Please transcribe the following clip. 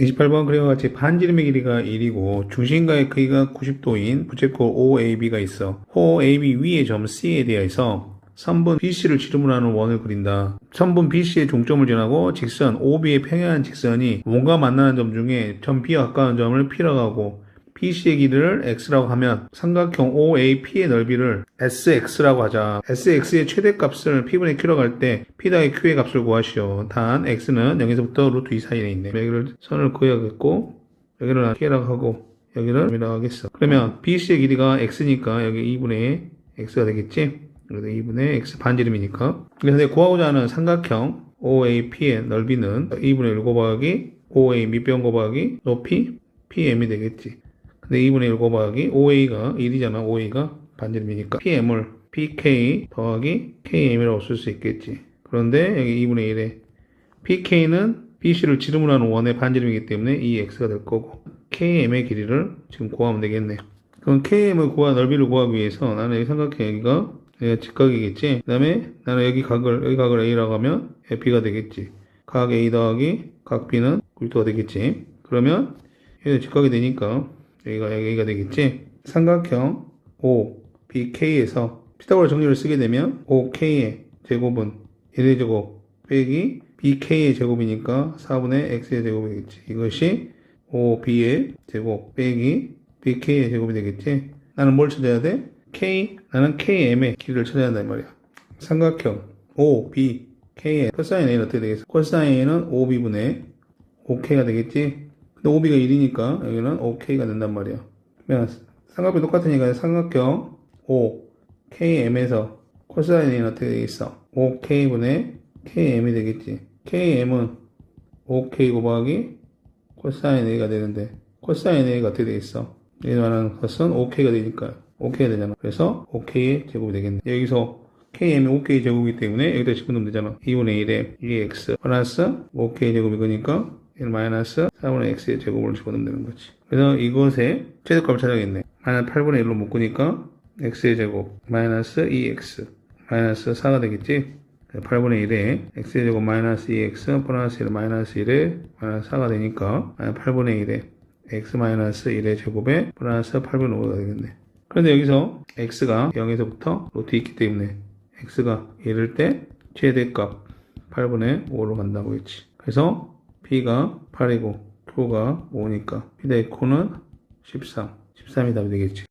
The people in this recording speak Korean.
28번 그림과 같이 반지름의 길이가 1이고 중심가의 크기가 90도인 부채꼴 OAB가 있어. 호 AB 위의 점 C에 대해서 선분 BC를 지름으로 하는 원을 그린다. 선분 BC의 종점을 지나고 직선 OB의 평행한 직선이 원과 만나는 점 중에 점 B와 가까운 점을 P라고 하고 BC의 길이를 X라고 하면 삼각형 OAP의 넓이를 SX라고 하자. SX의 최대값을 P분의 Q라고 할때 P 더하기 Q의 값을 구하시오. 단 X는 0에서부터 루트 2 사이에 있네. 여기를 선을 그어야겠고 여기를 K라고 하고 여기를 M이라고 하겠어. 그러면 BC의 길이가 X니까 여기 2분의 X가 되겠지? 그래서 2분의 X 반지름이니까. 그래서 내가 구하고자 하는 삼각형 OAP의 넓이는 2분의 1 곱하기 OA 밑변 곱하기 높이 PM이 되겠지. 근데 2분의 1 곱하기 OA가 1이잖아. OA가 반지름이니까 PM을 PK 더하기 KM이라고 쓸 수 있겠지. 그런데 여기 2분의 1에 PK는 BC를 지름으로 하는 원의 반지름이기 때문에 이 X가 될 거고 KM의 길이를 지금 구하면 되겠네. 그럼 KM을 구하 넓이를 구하기 위해서 나는 여기 삼각형 여기가 여기가 직각이겠지. 그 다음에 나는 여기 각을 여기 각을 A라고 하면 B가 되겠지. 각 A 더하기 각 B는 90도가 되겠지. 그러면 여기 직각이 되니까 여기가 여기가 되겠지. 삼각형 O, B, K에서 피타고라 정리를 쓰게 되면 O, K의 제곱은 1의 제곱 빼기 B, K의 제곱이니까 4분의 X의 제곱이겠지. 이것이 O, B의 제곱 빼기 B, K의 제곱이 되겠지. 나는 뭘 찾아야 돼? K, 나는 KM의 길이를 찾아야 한단 말이야. 삼각형 O, B, K의 코사인 A는 어떻게 되겠어? 코사인 A는 5B분의 5K가 되겠지? 근데 5B가 1이니까 여기는 5K가 된단 말이야. 그러면 삼각형이 똑같으니까 삼각형 O, KM에서 코사인 A는 어떻게 되겠어? 5K분의 KM이 되겠지. KM은 5K 곱하기 코사인 A가 되는데 코사인 A가 어떻게 되겠어? 이 말하는 것은 5K가 되니까 5K가 되잖아. 그래서 5K의 제곱이 되겠네. 여기서 KM이 5K 제곱이기 때문에 여기다 집어넣으면 되잖아. 2분의 1에 2X 플러스 5K 제곱이 거니까 1 마이너스 4분의 X의 제곱을 집어넣으면 되는 거지. 그래서 이것의 최대값을 찾아야겠네. 마이너스 8분의 1로 묶으니까 X의 제곱 마이너스 2X 마이너스 4가 되겠지. 8분의 1에 X의 제곱 마이너스 2X 플러스 1 마이너스 1에 마이너스 4가 되니까 8분의 1에 x 마이너스 1의 제곱에 플러스 8분의 5가 되겠네. 그런데 여기서 x가 0에서부터 루트 있기 때문에 x가 1일 때 최대값 8분의 5로 간다고 했지. 그래서 p가 8이고 q가 5니까 p 대 q는 13. 13이 답이 되겠지.